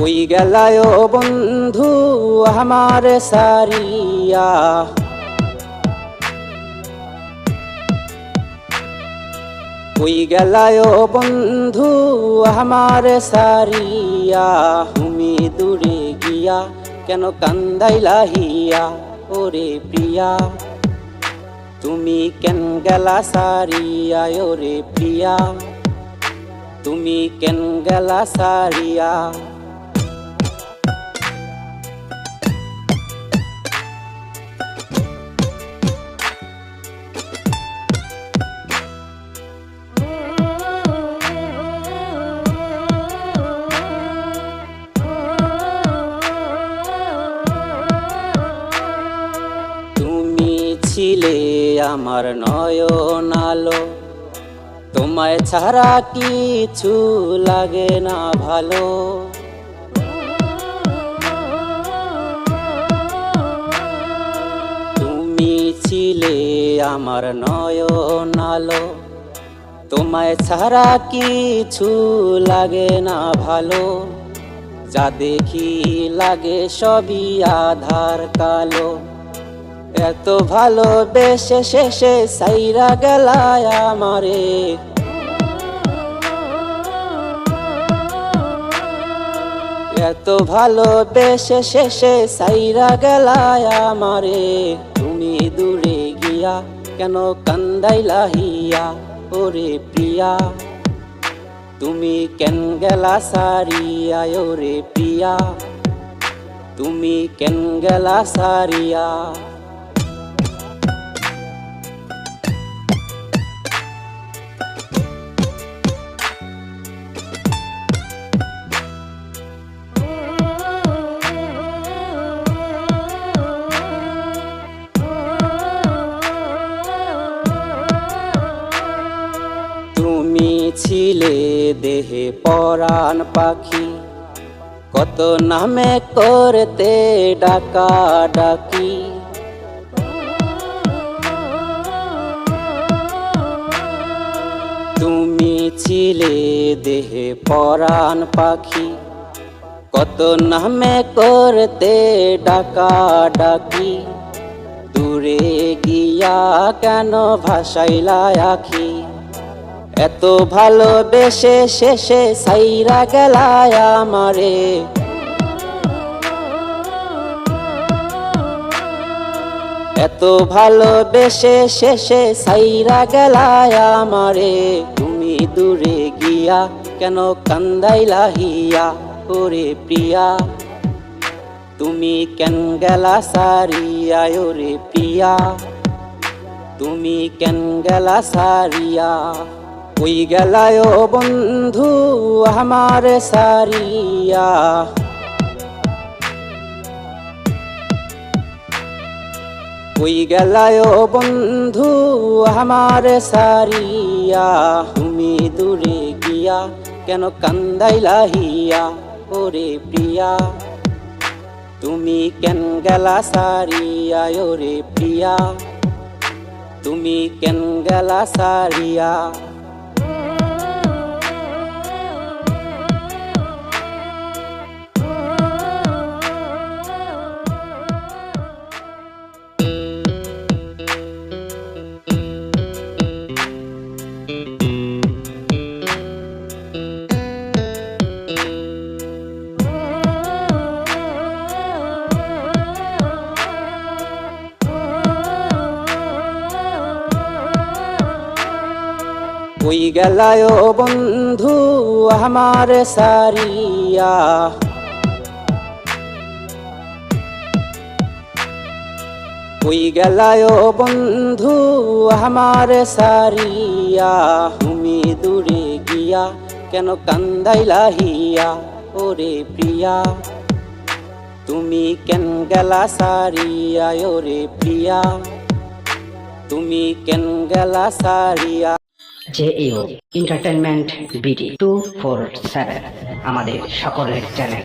কই গেলায় বন্ধু আমার সারিয়া। কই গেলায় বন্ধু আমার সারিয়া। তুমি দূরে গিয়া কেন কান্দাইলা হিয়া, ওরে প্রিয়া? তুমি কেন গেলা সারিয়া, ওরে প্রিয়া? তুমি কেন গেলা সারিয়া? আমার নয়ন আলো। তোমায় ছাড়া কিছু লাগে না ভালো। তুমি ছিলে আমার নয়ন আলো। তোমায় ছাড়া কিছু লাগে না ভালো। যা দেখি লাগে সবই আধার কালো। এত ভালো বেশে শেষে সাইরা গেলায় আমারে। এত ভালো বেশে শেষে সাইরা গেলায় আমারে। তুমি দূরে গিয়া কেন কান্দাইলা হিয়া? ওরে প্রিয়া, তুমি কেন গেলা সারিয়া? ওরে প্রিয়া, তুমি কেন গেলা সারিয়া? ছিলে দেহে পরাণ পাখি। কত নামে করতে ডাকা ডাকি। তুমি ছিলে দেহে পরাণ পাখি। কত নামে করতে ডাকা ডাকি। দূরে গিয়া কেন ভাসাইলা আখি? এত ভালোবেসে শেষে সাইরা গেলায় আমারে। এত ভালোবেসে শেষে সাইরা গেলায় আমারে। তুমি দূরে গিয়া কেন কান্দাইলা হিয়া? ওরে প্রিয়া, তুমি কেন গেলা সারিয়া ওরে প্রিয়া? তুমি কেন গেলা সারিয়া? ওই গেলায় বন্ধু আমার সারিয়া। ওই গেলায় বন্ধু আমার সারিয়া। তুমি দূরে গিয়া কেন কান্দাইলা হিয়া, ওরে প্রিয়া। তুমি কেন গেলা সারিয়া, ওরে প্রিয়া। তুমি কেন গেলা সারিয়া। ওই গেলায় বন্ধু আমার সারিয়া। ওই গেলায় বন্ধু আমার সারিয়া। তুমি দূরে গিয়া কেন কান্দাইলা হিয়া, ওরে প্রিয়া। তুমি কেন গেলা সারিয়া, ওরে প্রিয়া। তুমি কেন গেলা সারিয়া? J U entertainment BD two four seven আমাদের সকলের চ্যানেল